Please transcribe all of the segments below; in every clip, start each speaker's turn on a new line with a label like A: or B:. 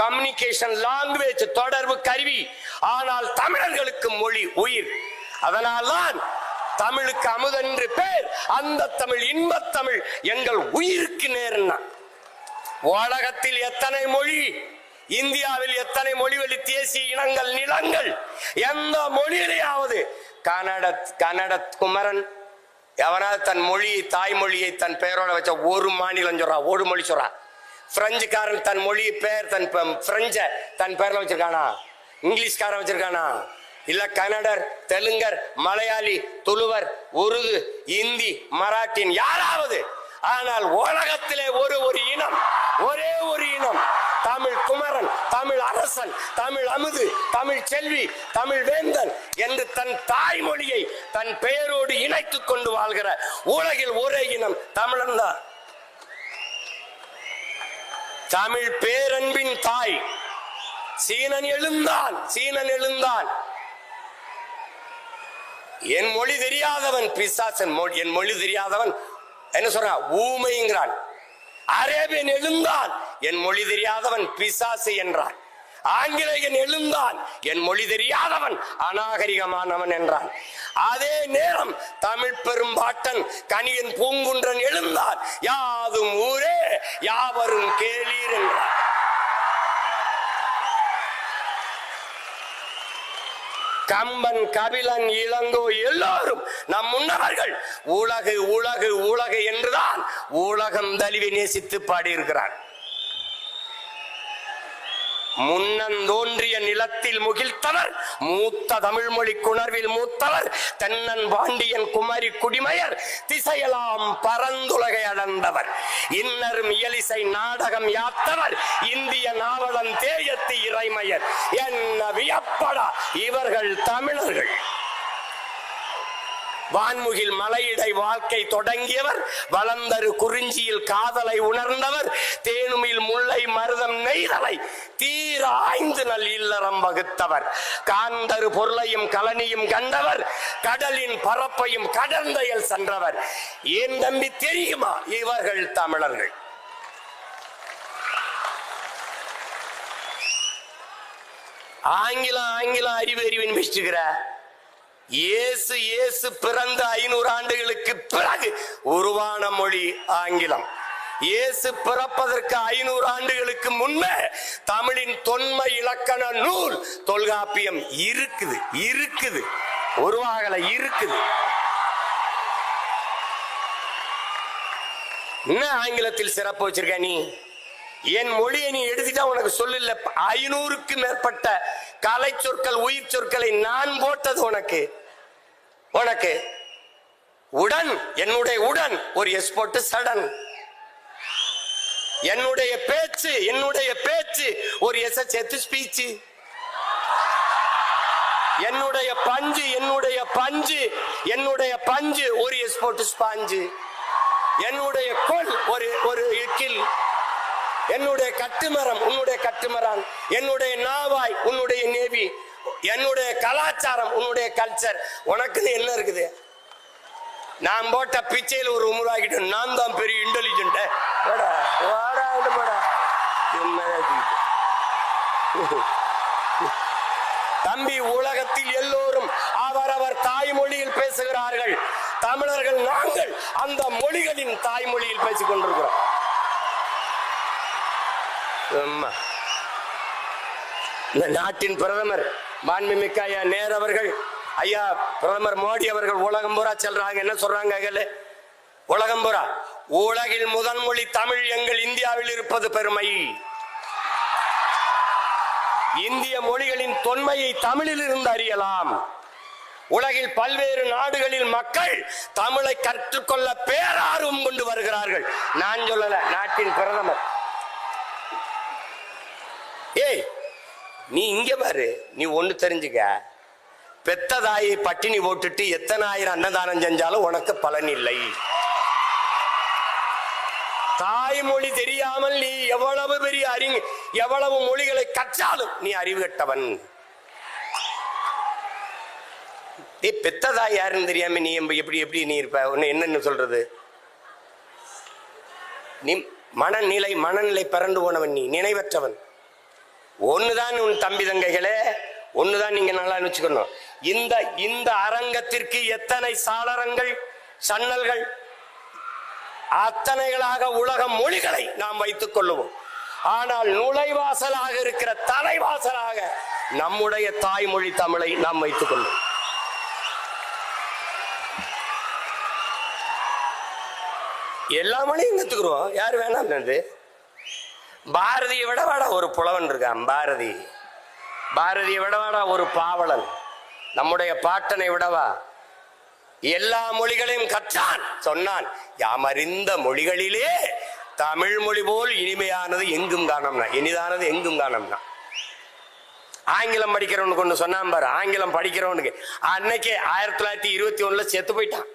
A: communication language தொடர்பு கருவி ஆனால் தமிழர்களுக்கு மொழி உயிர் அதனால்தான் தமிழுக்கு அமுதென்று பேர் அந்த தமிழ் இன்பத் தமிழ் எங்கள் உயிருக்கு நேர்னா உலகத்தில் எத்தனை மொழி இந்தியாவில் எத்தனை மொழி வழி தேசிய இனங்கள் நிலங்கள் எந்த மொழியிலேயாவது கன்னட கன்னட குமரன் எவனாவது தன் மொழி தாய்மொழியை தன் பெயரோட வச்ச ஒரு மாநிலம் சொல்றா ஒரு மொழி சொல்றா பிரெஞ்சுக்காரன் தன் மொழி பேர் தன் பிரெஞ்ச தன் பேர்ல வச்சிருக்கானா இங்கிலீஷ்காரன் வச்சிருக்கானா இல்ல கன்னடர் தெலுங்கர் மலையாளி துளுவர் உருது இந்தி மராட்டின் யாராவது ஆனால் உலகத்திலே ஒரு ஒரு இனம் ஒரே ஒரு இனம் தமிழ் குமரன் தமிழ் அரசன் தமிழ் அமுது தமிழ் செல்வி தமிழ் வேந்தன் என்று தன் தாய்மொழியை தன் பெயரோடு இணைத்துக் கொண்டு வாழ்கிற உலகில் ஒரே இனம் தமிழன்தான் தமிழ் பேரன்பின் தாய் சீனன் எழுந்தான் சீனன் எழுந்தான் என் மொழி தெரியாதவன் பிசாசன் என் மொழி தெரியாதவன் என்ன சொல்றான் ஊமைங்கிறான் அரேபியன் எழுந்தான் என் மொழி தெரியாதவன் பிசாசு என்றான் ஆங்கிலேயன் எழுந்தான் என் மொழி தெரியாதவன் அநாகரிகமானவன் என்றான் அதே நேரம் தமிழ் பெரும்பாட்டன் கனியன் பூங்குன்றன் எழுந்தான் யாவர் கம்பன் கபிலன் இளங்கோ எல்லோரும் நம் முன்னவர்கள் உலகு உலகு உலகு என்றுதான் உலகம் தழுவி நேசித்து பாடியிருக்கிறான் முன்னந்தோன்றிய நிலத்தில் முகிழ்த்தனர் மூத்த தமிழ்மொழி குணர்வில் மூத்தவர் தென்னன் பாண்டியன் குமரி குடிமையர் திசையெல்லாம் பரந்துலகை அடர்ந்தவர் இன்னரும் இயலிசை நாடகம் யாத்தவர் இந்திய நாவலன் தேயத்து இறைமையர் என்ன வியப்படா இவர்கள் தமிழர்கள் வான்முகில் மலையிடை வாழ்க்கை தொடங்கியவர் வளர்ந்தரு குறிஞ்சியில் காதலை உணர்ந்தவர் தேனுமில் முல்லை மரு செய்தலை தீராய்ந்து நல் இல்லறம் வகுத்தவர் காந்தரு பொருளையும் கலனியும் கண்டவர் கடலின் பரப்பையும் கடந்தயல் சென்றவர் ஏன் தம்பி தெரியுமா இவர்கள் தமிழர்கள் ஆங்கிலம் ஆங்கிலம் அறிவு அறிவின் வச்சுக்கிற இயேசு இயேசு பிறந்த ஐநூறு ஆண்டுகளுக்கு பிறகு உருவான மொழி ஆங்கிலம் இயேசு பிறப்பதற்கு ஐநூறு ஆண்டுகளுக்கு முன்ன தமிழின் தொன்மை இலக்கண நூல் தொல்காப்பியம் இருக்குது இருக்குது உருவாகல இருக்குது என்ன ஆங்கிலத்தில் சிறப்பு வச்சிருக்க நீ என் மொழியை நீ எடுத்துட்டா உனக்கு சொல்லல ஐநூறுக்கு மேற்பட்ட கலை சொற்கள் உயிர் சொற்களை நான் போட்டது உனக்கு உனக்கு உடன் என்னுடைய உடன் ஒரு எஸ்போர்ட் சடன் என்னுடைய பேச்சு என்னுடைய பேச்சு ஒரு எஸ் எத்து ஸ்பீச்சு என்னுடைய பஞ்சு என்னுடைய பஞ்சு என்னுடைய பஞ்சு ஒரு எஸ் போட்டு ஸ்பாஞ்சு என்னுடைய கொள் ஒரு ஒரு இக்கில் என்னுடைய கட்டுமரம் உன்னுடைய கட்டுமரம் என்னுடைய நாவாய் உன்னுடைய நேவி என்னுடைய கலாச்சாரம் உன்னுடைய கல்ச்சர் உனக்குன்னு என்ன இருக்குது நான் போட்ட பிச்சையில் ஒரு உருவாக்கிட்டேன் நான் தான் பெரிய இன்டெலிஜென்ட் தம்பி உலகத்தில் எல்லோரும் அவரவர் தாய்மொழியில் பேசுகிறார்கள் தமிழர்கள் நாங்கள் அந்த மொழிகளின் தாய்மொழியில் பேசிக் கொண்டிருக்கிறோம் இந்த நாட்டின் பிரதமர் மாண்புமிக்க நேரவர்கள் அவர்கள் ஐயா பிரதமர் மோடி அவர்கள் உலகம் பூரா செல்றாங்க என்ன சொல்றாங்க உலகம் பூரா உலகில் முதன்மொழி மொழி தமிழ் எங்கள் இந்தியாவில் இருப்பது பெருமை இந்திய மொழிகளின் தொன்மையை தமிழில் இருந்து அறியலாம் உலகில் பல்வேறு நாடுகளில் மக்கள் தமிழை கற்றுக்கொள்ள பேரார்வம் கொண்டு வருகிறார்கள் நான் சொல்லல நாட்டின் பிரதமர் ஏய் நீ இங்க பாரு நீ ஒண்ணு தெரிஞ்சுக்க பெத்த பட்டினி போட்டுட்டு எத்தனை ஆயிரம் அன்னதானம் செஞ்சாலும் உனக்கு பலன் இல்லை தாய்மொழி தெரியாமல் நீ எவ்வளவு பெரிய அறி எவ்வளவு மொழிகளை கற்றாலும் நீ அறிவு கட்டவன் நீ பெத்ததாய் யாருன்னு தெரியாம நீ எப்படி எப்படி நீ இருப்ப உன்னை என்னன்னு சொல்றது நீ மனநிலை மனநிலை பிறண்டு போனவன் நீ நினைவற்றவன் ஒண்ணுதான் உன் தம்பி தங்கைகளே ஒண்ணுதான் நீங்க நல்லா வச்சுக்கணும் இந்த இந்த அரங்கத்திற்கு எத்தனை சாளரங்கள் சன்னல்கள் அத்தனைகளாக உலக மொழிகளை நாம் வைத்துக் கொள்ளுவோம் ஆனால் நுழைவாசலாக இருக்கிற தலைவாசலாக நம்முடைய தாய்மொழி தமிழை நாம் வைத்துக் கொள்வோம் எல்லா மொழியும் கத்துக்கிறோம் யார் வேணாம் பாரதியை விடவாடா ஒரு புலவன் இருக்கான் பாரதி பாரதியை விடவாடா ஒரு பாவலன் நம்முடைய பாட்டனை விடவா எல்லா மொழிகளையும் கற்றான் சொன்னான் யாமறிந்த மொழிகளிலே தமிழ் மொழி போல் இனிமையானது எங்கும் காணம்னா இனிதானது எங்கும் காணம்னா ஆங்கிலம் படிக்கிறவனுக்கு ஒன்று சொன்னான் பாரு ஆங்கிலம் படிக்கிறவனுக்கு அன்னைக்கு ஆயிரத்தி தொள்ளாயிரத்தி இருபத்தி ஒண்ணுல செத்து போயிட்டான்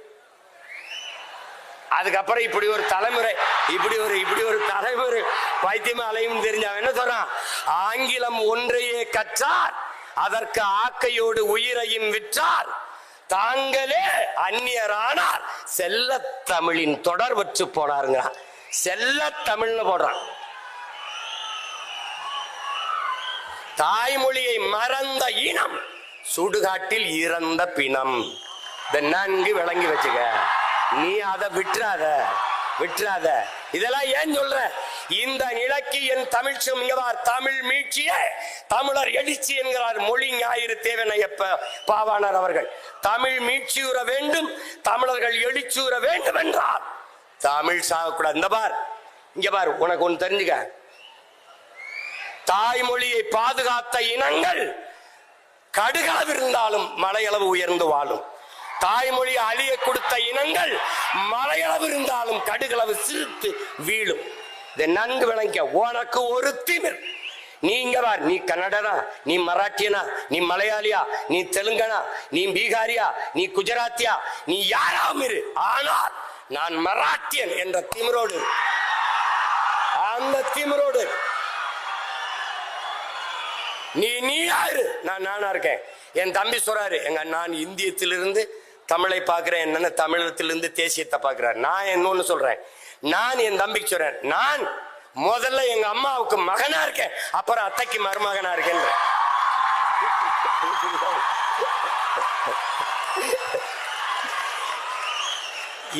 A: அதுக்கப்புறம் இப்படி ஒரு தலைமுறை இப்படி ஒரு இப்படி ஒரு தலைமுறை பைத்தியமே அலையும் என்ன சொல்றான் ஆங்கிலம் ஒன்றையே கற்றான் அதற்கு ஆக்கையோடு உயிரையும் விற்றார் தாங்களே அந்நியரானார் செல்ல தமிழின் தொடர் வச்சு போனாருங்க செல்ல தமிழ்னு போடுறான் தாய்மொழியை மறந்த இனம் சுடுகாட்டில் இறந்த பிணம் நன்கு விளங்கி வச்சுக்க நீ அதை விட்டுறாத விட்டுறாத இதெல்லாம் ஏன் சொல்ற இந்த நிலக்கு என் தமிழ் செம்கிறார் தமிழ் மீட்சிய தமிழர் எழுச்சி என்கிறார் மொழி ஞாயிறு தேவனையப்ப பாவானார் அவர்கள் தமிழ் மீட்சியுற வேண்டும் தமிழர்கள் எழுச்சியுற வேண்டும் என்றார் தமிழ் சாகக்கூடாது இந்த பார் இங்க பார் உனக்கு ஒன்று தெரிஞ்சுக்க தாய்மொழியை பாதுகாத்த இனங்கள் கடுகளவு இருந்தாலும் மலையளவு உயர்ந்து வாழும் தாய்மொழி அழிய கொடுத்த இனங்கள் மலையளவு இருந்தாலும் கடுகளவு சிரித்து வீழும் நன்கு விளங்க உனக்கு ஒரு திமிர் நீங்க நீ கன்னடனா நீ மராட்டியனா நீ மலையாளியா நீ தெலுங்கனா நீ பீகாரியா நீ குஜராத்தியா நீ யாராம் இரு ஆனால் நான் மராட்டியன் என்ற திமிரோடு அந்த திமிரோடு நீ நீ யாரு நான் நானா இருக்கேன் என் தம்பி சொல்றாரு எங்க நான் இந்தியத்திலிருந்து தமிழை பார்க்கிறேன் என்னென்ன தமிழத்திலிருந்து தேசியத்தை பார்க்கிறேன் நான் என்னொன்னு சொல்றேன் நான் என் தம்பிக்கு சொல்றேன் நான் முதல்ல எங்க அம்மாவுக்கு மகனா இருக்கேன் அப்புறம் அத்தைக்கு மருமகனா இருக்கேன்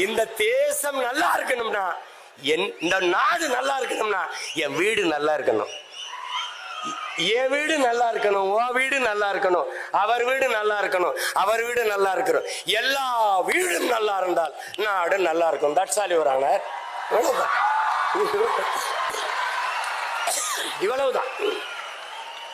A: இந்த தேசம் நல்லா இருக்கணும்னா என் இந்த நாடு நல்லா இருக்கணும்னா என் வீடு நல்லா இருக்கணும் என் வீடு நல்லா இருக்கணும் உன் வீடு நல்லா இருக்கணும் அவர் வீடு நல்லா இருக்கணும் அவர் வீடு நல்லா இருக்கணும் எல்லா வீடும் நல்லா இருந்தால் நாடு நல்லா இருக்கணும் தட்சாலி ஒரு
B: 이거 이거 이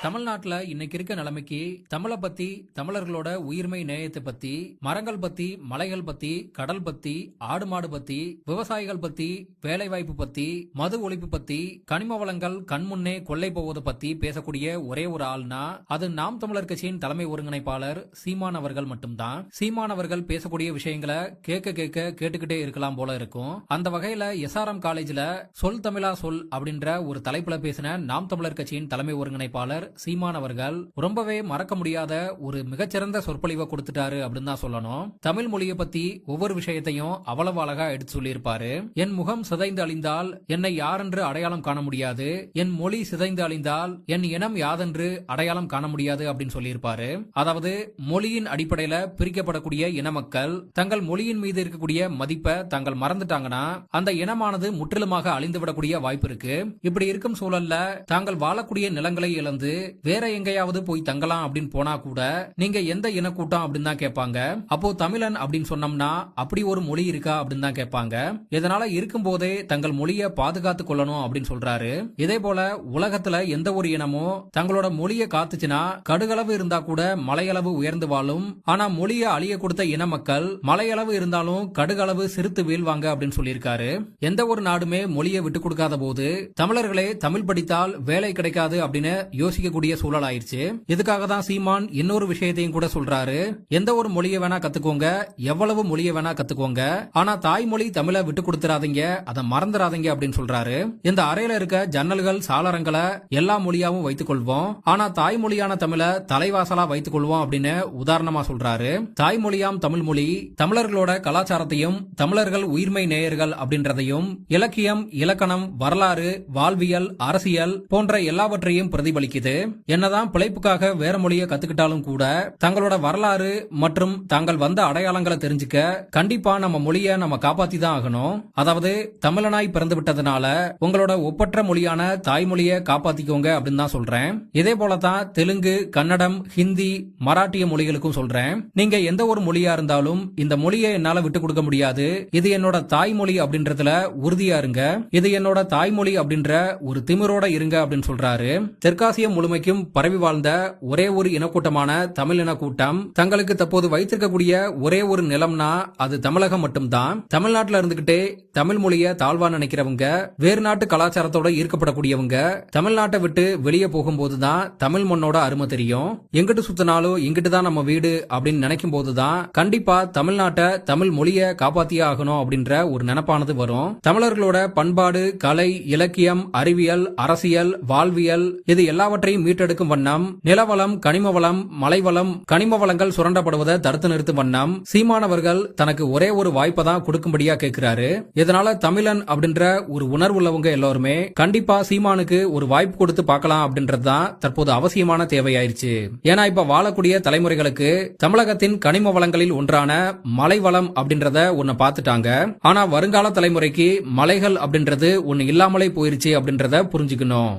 B: தமிழ்நாட்டுல இன்னைக்கு இருக்க நிலைமைக்கு தமிழை பத்தி தமிழர்களோட உயிர்மை நேயத்தை பத்தி மரங்கள் பத்தி மலைகள் பத்தி கடல் பத்தி ஆடு மாடு பத்தி விவசாயிகள் பத்தி வேலை வாய்ப்பு பத்தி மது ஒழிப்பு பத்தி கனிம வளங்கள் கண்முன்னே கொள்ளை போவது பத்தி பேசக்கூடிய ஒரே ஒரு ஆள்னா அது நாம் தமிழர் கட்சியின் தலைமை ஒருங்கிணைப்பாளர் சீமான் அவர்கள் மட்டும்தான் சீமான் அவர்கள் பேசக்கூடிய விஷயங்களை கேட்க கேட்க கேட்டுக்கிட்டே இருக்கலாம் போல இருக்கும் அந்த வகையில எஸ்ஆர்எம் காலேஜ்ல சொல் தமிழா சொல் அப்படின்ற ஒரு தலைப்புல பேசின நாம் தமிழர் கட்சியின் தலைமை ஒருங்கிணைப்பாளர் சீமான் அவர்கள் ரொம்பவே மறக்க முடியாத ஒரு மிகச்சிறந்த சொற்பொழிவை கொடுத்துட்டாரு அப்படின்னு தான் சொல்லணும் தமிழ் மொழியை பத்தி ஒவ்வொரு விஷயத்தையும் அவ்வளவு அழகா எடுத்து சொல்லியிருப்பாரு என் முகம் சிதைந்து அழிந்தால் என்னை யாரென்று அடையாளம் காண முடியாது என் மொழி சிதைந்து அழிந்தால் என் இனம் யாதென்று அடையாளம் காண முடியாது அப்படின்னு சொல்லியிருப்பாரு அதாவது மொழியின் அடிப்படையில பிரிக்கப்படக்கூடிய இன மக்கள் தங்கள் மொழியின் மீது இருக்கக்கூடிய மதிப்பை தாங்கள் மறந்துட்டாங்கன்னா அந்த இனமானது முற்றிலுமாக அழிந்துவிடக்கூடிய வாய்ப்பு இருக்கு இப்படி இருக்கும் சூழல்ல தாங்கள் வாழக்கூடிய நிலங்களை இழந்து வேற எங்கேயாவது போய் தங்கலாம் அப்படின்னு போனா கூட நீங்க எந்த இனக்கூட்டம் அப்படின்னு கேட்பாங்க அப்போ தமிழன் அப்படின்னு சொன்னோம்னா அப்படி ஒரு மொழி இருக்கா அப்படின்னு தான் கேட்பாங்க இதனால இருக்கும் போதே தங்கள் மொழியை பாதுகாத்து கொள்ளணும் அப்படின்னு சொல்றாரு இதே போல உலகத்துல எந்த ஒரு இனமும் தங்களோட மொழியை காத்துச்சுன்னா கடுகளவு இருந்தா கூட மலையளவு உயர்ந்து வாழும் ஆனா மொழியை அழிய கொடுத்த இன மக்கள் மலையளவு இருந்தாலும் கடுகளவு சிறுத்து வீழ்வாங்க அப்படின்னு சொல்லியிருக்காரு எந்த ஒரு நாடுமே மொழியை விட்டு கொடுக்காத போது தமிழர்களே தமிழ் படித்தால் வேலை கிடைக்காது அப்படின்னு யோசிக்க யோசிக்கக்கூடிய சூழல் ஆயிடுச்சு இதுக்காக தான் சீமான் இன்னொரு விஷயத்தையும் கூட சொல்றாரு எந்த ஒரு மொழியை வேணா கத்துக்கோங்க எவ்வளவு மொழியை வேணா கத்துக்கோங்க ஆனா தாய்மொழி தமிழை விட்டு கொடுத்துறாதீங்க அதை மறந்துடாதீங்க அப்படின்னு சொல்றாரு இந்த அறையில இருக்க ஜன்னல்கள் சாளரங்களை எல்லா மொழியாவும் வைத்துக் கொள்வோம் ஆனா தாய்மொழியான தமிழை தலைவாசலா வைத்துக் கொள்வோம் அப்படின்னு உதாரணமா சொல்றாரு தாய்மொழியாம் தமிழ் மொழி தமிழர்களோட கலாச்சாரத்தையும் தமிழர்கள் உயிர்மை நேயர்கள் அப்படின்றதையும் இலக்கியம் இலக்கணம் வரலாறு வாழ்வியல் அரசியல் போன்ற எல்லாவற்றையும் பிரதிபலிக்குது என்னதான் பிழைப்புக்காக வேற மொழியை கத்துக்கிட்டாலும் கூட தங்களோட வரலாறு மற்றும் தாங்கள் வந்த அடையாளங்களை தெரிஞ்சுக்க கண்டிப்பா நம்ம மொழியை நம்ம காப்பாத்தி தான் ஆகணும் அதாவது தமிழனாய் பிறந்து விட்டதுனால உங்களோட ஒப்பற்ற மொழியான தாய்மொழியை காப்பாத்திக்கோங்க அப்படின்னு தான் சொல்றேன் இதே போலதான் தெலுங்கு கன்னடம் ஹிந்தி மராட்டிய மொழிகளுக்கும் சொல்றேன் நீங்க எந்த ஒரு மொழியா இருந்தாலும் இந்த மொழியை என்னால விட்டு கொடுக்க முடியாது இது என்னோட தாய்மொழி அப்படின்றதுல உறுதியா இருங்க இது என்னோட தாய்மொழி அப்படின்ற ஒரு திமிரோட இருங்க அப்படின்னு சொல்றாரு தெற்காசிய மொழி முழுமைக்கும் பரவி வாழ்ந்த ஒரே ஒரு இனக்கூட்டமான தமிழ் இனக்கூட்டம் தங்களுக்கு தற்போது வைத்திருக்கக்கூடிய ஒரே ஒரு நிலம்னா அது தமிழகம் மட்டும்தான் தமிழ்நாட்டில் இருந்துகிட்டே தமிழ் மொழிய தாழ்வா நினைக்கிறவங்க வேறு நாட்டு கலாச்சாரத்தோட ஈர்க்கப்படக்கூடியவங்க தமிழ்நாட்டை விட்டு வெளியே போகும்போதுதான் தமிழ் மண்ணோட அருமை தெரியும் எங்கிட்டு சுத்தினாலும் எங்கிட்டுதான் நம்ம வீடு அப்படின்னு நினைக்கும் போதுதான் கண்டிப்பா தமிழ்நாட்டை தமிழ் மொழிய காப்பாத்தியே ஆகணும் அப்படின்ற ஒரு நினப்பானது வரும் தமிழர்களோட பண்பாடு கலை இலக்கியம் அறிவியல் அரசியல் வாழ்வியல் இது எல்லாவற்றையும் மீட்டெடுக்கும் வண்ணம் நிலவளம் கனிம வளம் மலைவளம் கனிம வளங்கள் சுரண்டப்படுவதை தடுத்து நிறுத்தும் வண்ணம் சீமானவர்கள் தனக்கு ஒரே ஒரு வாய்ப்பை தான் கொடுக்கும்படியா கேட்கிறாரு இதனால தமிழன் அப்படின்ற ஒரு உணர்வு உள்ளவங்க எல்லாருமே கண்டிப்பா சீமானுக்கு ஒரு வாய்ப்பு கொடுத்து பார்க்கலாம் அப்படின்றதுதான் தற்போது அவசியமான தேவையாயிருச்சு ஏன்னா இப்ப வாழக்கூடிய தலைமுறைகளுக்கு தமிழகத்தின் கனிம வளங்களில் ஒன்றான மலை வளம் அப்படின்றத ஒன்னு பாத்துட்டாங்க ஆனா வருங்கால தலைமுறைக்கு மலைகள் அப்படின்றது ஒன்னு இல்லாமலே போயிருச்சு அப்படின்றத புரிஞ்சுக்கணும்